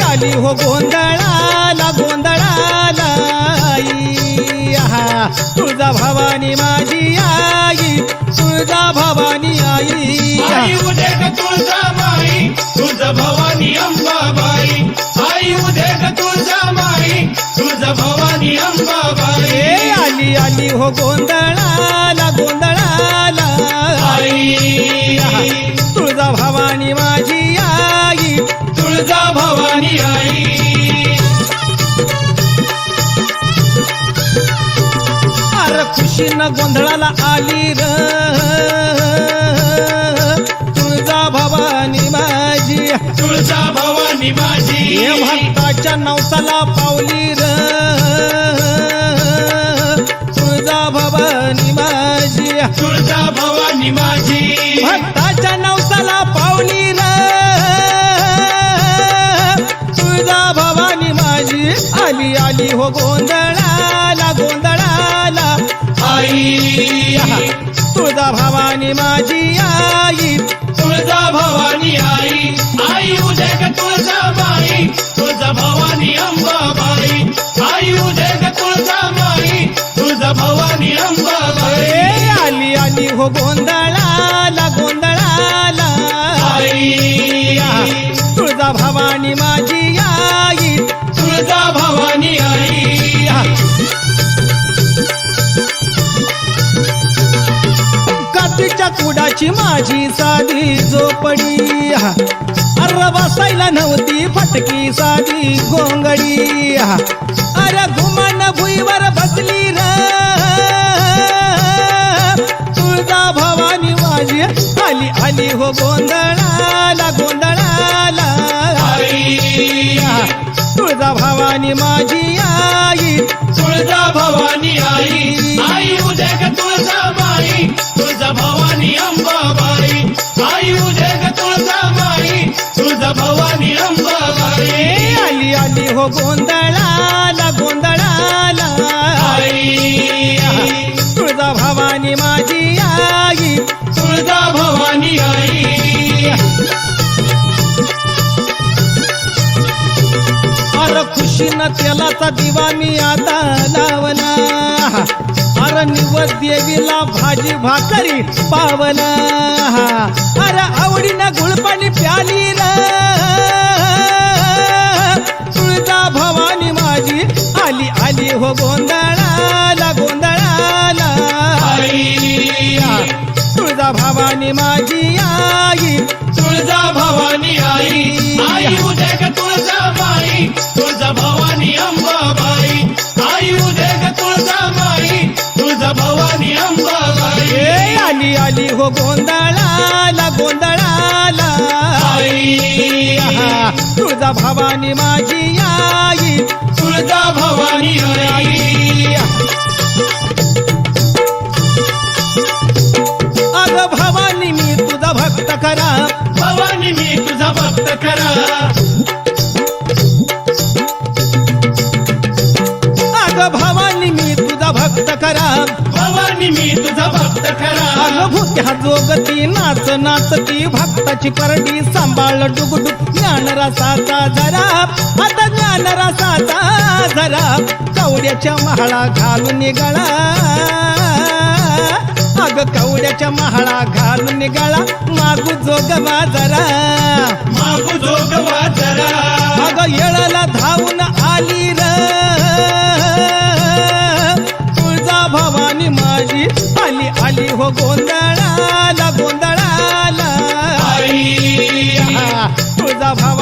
आली आली हो गोंधळाला गोंधळाला आई. तुळजा भवानी माझी आई तुळजा भवानी आई. आई उदे ग तुळजा माई तुझ भवानी अंबाबाई आई उदे ग तुळजा माई तुझ भवानी अंबाबाई आली आली हो गोंधळाला खुशीनं गोंधळाला आली र. तुळजा भवानी माझी. तुळजा भवानी माझी. हे भक्ताच्या नवसाला पावली र. तुळजा भवानी माझी. तुळजा भवानी माझी. भक्ताच्या नवसाला पावली र. तुळजा भवानी माझी. आली आली हो गोंधळाला तुळजा भवानी माझी आई. तुळजा भवानी आई. आई उद्या ग तुळजा माई. तुळजा भवानी आई कातीच्या माझी साधी झोपडी. अरे बसायला नव्हती फटकी साधी गोंगडी. अरे घुमान भुईवर बसली र. तुळजा भवानी माझी आली आली हो गोंधळाला गोंधळाला. तुळजा भवानी माझी आई तुळजा भवानी आई आई उद्या तुळजा हो गोंधळाला गोंधळाला. आई तुळजा भवानी माझी आई. तुळजा भवानी आई. अर खुशीनं तेलाचा दिवा मी आता लावला. अर निवद देवीला भाजी भाकरी पावला. अर आवडीनं गुळपाणी प्याली हो गोंधळाला गोंधळाला. आई. तुळजा भवानी माझी आई. तुळजा भवानी आई. आई ग तुळजा माई. तुळजा भवानी अंबाबाई. आई उदे ग तुळजा माई. तुळजा भवानी अंबाबाई. ए आली आली हो गोंधळाला. भवानी माझी आई तुळजा भवानी आई. अग भवानी मी तुझा भक्त खरा भवानी मी तुझा भक्त अग भवानी मी तुझा भक्त खरा भवानी मी तुझा अग भूत्या जोगती नाच नाचती भक्ताची परडी सांभाळ डुगडुग ज्ञान रसाचा जरा. आता ज्ञान रसाचा जरा. कवड्याच्या महाळा घालून निघाला अग कवड्याच्या महाळा घालून निघाला मागू जोगवा जरा मागू जोगवा जरा अग येळाला धावून आली र. तुळजा भवानी माझी आली आली हो गोंधळाला गोंधळाला. तुळजा भवानी